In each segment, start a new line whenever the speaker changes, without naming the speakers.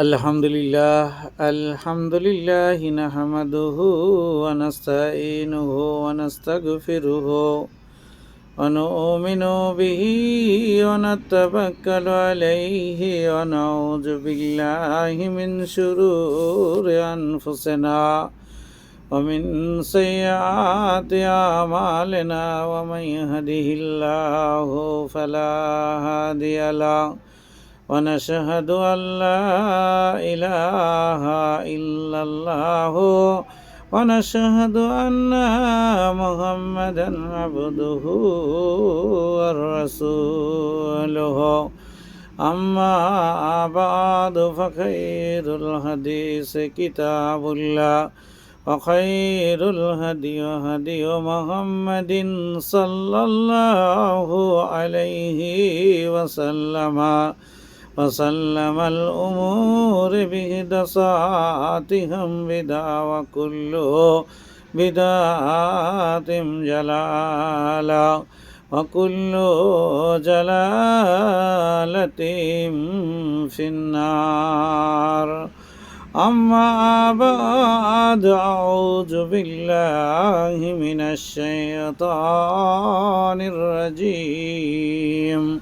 الحمد لله الحمد لله نحمده ونستعينه ونستغفره ونؤمن به ونتوكل عليه ونعوذ بالله من شرور أنفسنا ومن سيئات أعمالنا ومن يهده الله فلا هادي له ونشهد أن لا إله إلا الله. ونشهد أن محمدا عبده ورسوله. أما بعد فخير الحديث كتاب الله. وخير الهدي هدي محمد صلى الله عليه وسلم. وسلم الأمور بهدساتهم بدا وكل بدعة جلالا وكل جلالة في النار. أما بعد أعوذ بالله من الشيطان الرجيم.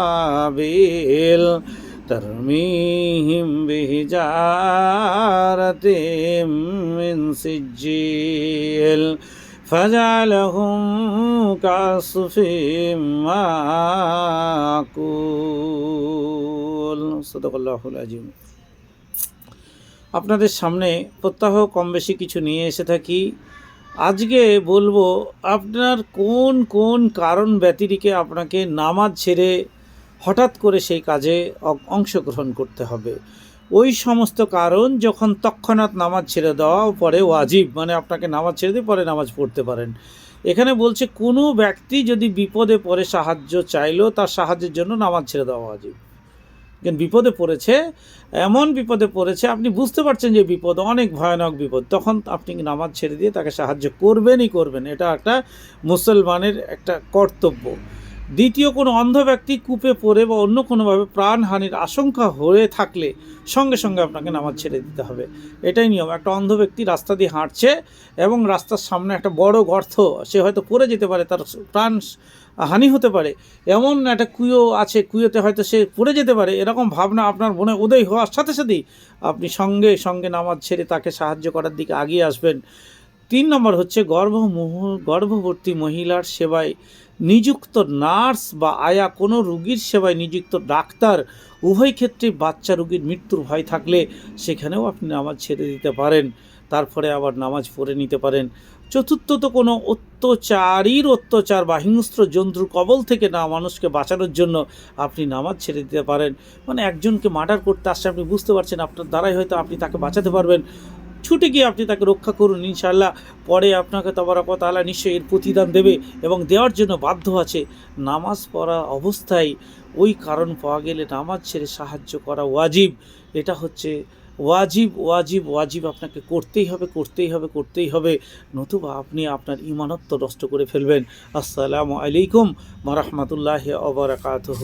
أبابيل ترميهم بحجارة من سجيل فجعلهم كعصف معقول صدق الله العظيم আপনাদের সামনে প্রত্যাহ কম বেশি কিছু নিয়ে এসে থাকি আজকে বলবো আপনার কোন কোন কারণ ব্যতিরিকে আপনাকে নামাজ ছেড়ে হঠাৎ করে সেই কাজে অংশগ্রহণ করতে হবে। ওই সমস্ত কারণ যখন তৎক্ষণাৎ নামাজ ছেড়ে দেওয়া পরে ওয়াজিব মানে আপনাকে নামাজ ছেড়ে দিয়ে পরে নামাজ পড়তে পারেন। এখানে বলছে, কোনো ব্যক্তি যদি বিপদে পড়ে সাহায্য চাইলেও তার সাহায্যের জন্য নামাজ ছেড়ে দেওয়া ওয়াজিব। কিন্তু বিপদে পড়েছে? এমন বিপদে পড়েছে, আপনি বুঝতে পারছেন যে বিপদ অনেক ভয়ানক বিপদ। তখন আপনি নামাজ ছেড়ে দিয়ে তাকে সাহায্য করবেনই করবেন? এটা একটা মুসলমানের একটা কর্তব্য। দ্বিতীয় কোনো অন্ধ ব্যক্তি কূপে পড়ে বা অন্য কোনোভাবে প্রাণহানির আশঙ্কা হয়ে থাকলে সঙ্গে সঙ্গে আপনাকে নামাজ ছেড়ে দিতে হবে। এটাই নিয়ম। একটা অন্ধ ব্যক্তি রাস্তা দিয়ে হাঁটছে এবং রাস্তার সামনে একটা বড় গর্ত, সে হয়তো পড়ে যেতে পারে, তার প্রাণ হানি হতে পারে। এমন একটা কুয়ো আছে, কুয়োতে হয়তো সে পড়ে যেতে পারে। এরকম ভাবনা আপনার মনে উদয় হওয়ার সাথে সাথেই আপনি সঙ্গে সঙ্গে নামাজ ছেড়ে তাকে সাহায্য করার দিকে আগিয়ে আসবেন। তিন নম্বর হচ্ছে গর্ভ গর্ভবতী মহিলার সেবায় নিযুক্ত নার্স বা আয়া কোনো রুগীর সেবায় নিযুক্ত ডাক্তার উভয় ক্ষেত্রে বাচ্চা রুগীর মৃত্যুর ভয় থাকলে সেখানেও আপনি নামাজ ছেড়ে দিতে পারেন। তারপরে আবার নামাজ পড়ে নিতে পারেন। চতুর্থত কোনো অত্যাচারীর অত্যাচার বা হিংস্র জন্তুর কবল থেকে না মানুষকে বাঁচানোর জন্য আপনি নামাজ ছেড়ে দিতে পারেন। মানে একজনকে মার্ডার করতে আসছে, আপনি বুঝতে পারছেন আপনার দ্বারাই হয়তো আপনি তাকে বাঁচাতে পারবেন। ছুটে গিয়ে আপনি তাকে রক্ষা করুন, ইনশাআল্লাহ। পরে আপনাকে তবরাকত আলা নিশ্চয়ই এর প্রতিদান দেবে এবং দেওয়ার জন্য বাধ্য আছে। নামাজ পড়া অবস্থায় ওই কারণ পাওয়া গেলে নামাজ ছেড়ে সাহায্য করা ওয়াজিব। এটা হচ্ছে ওয়াজিব ওয়াজিব ওয়াজিব আপনাকে করতেই হবে করতেই হবে করতেই হবে। নতুবা আপনি আপনার ইমানত্ব নষ্ট করে ফেলবেন। আসসালামু আলাইকুম মরহমতুল্লাহ অবরাকাতহ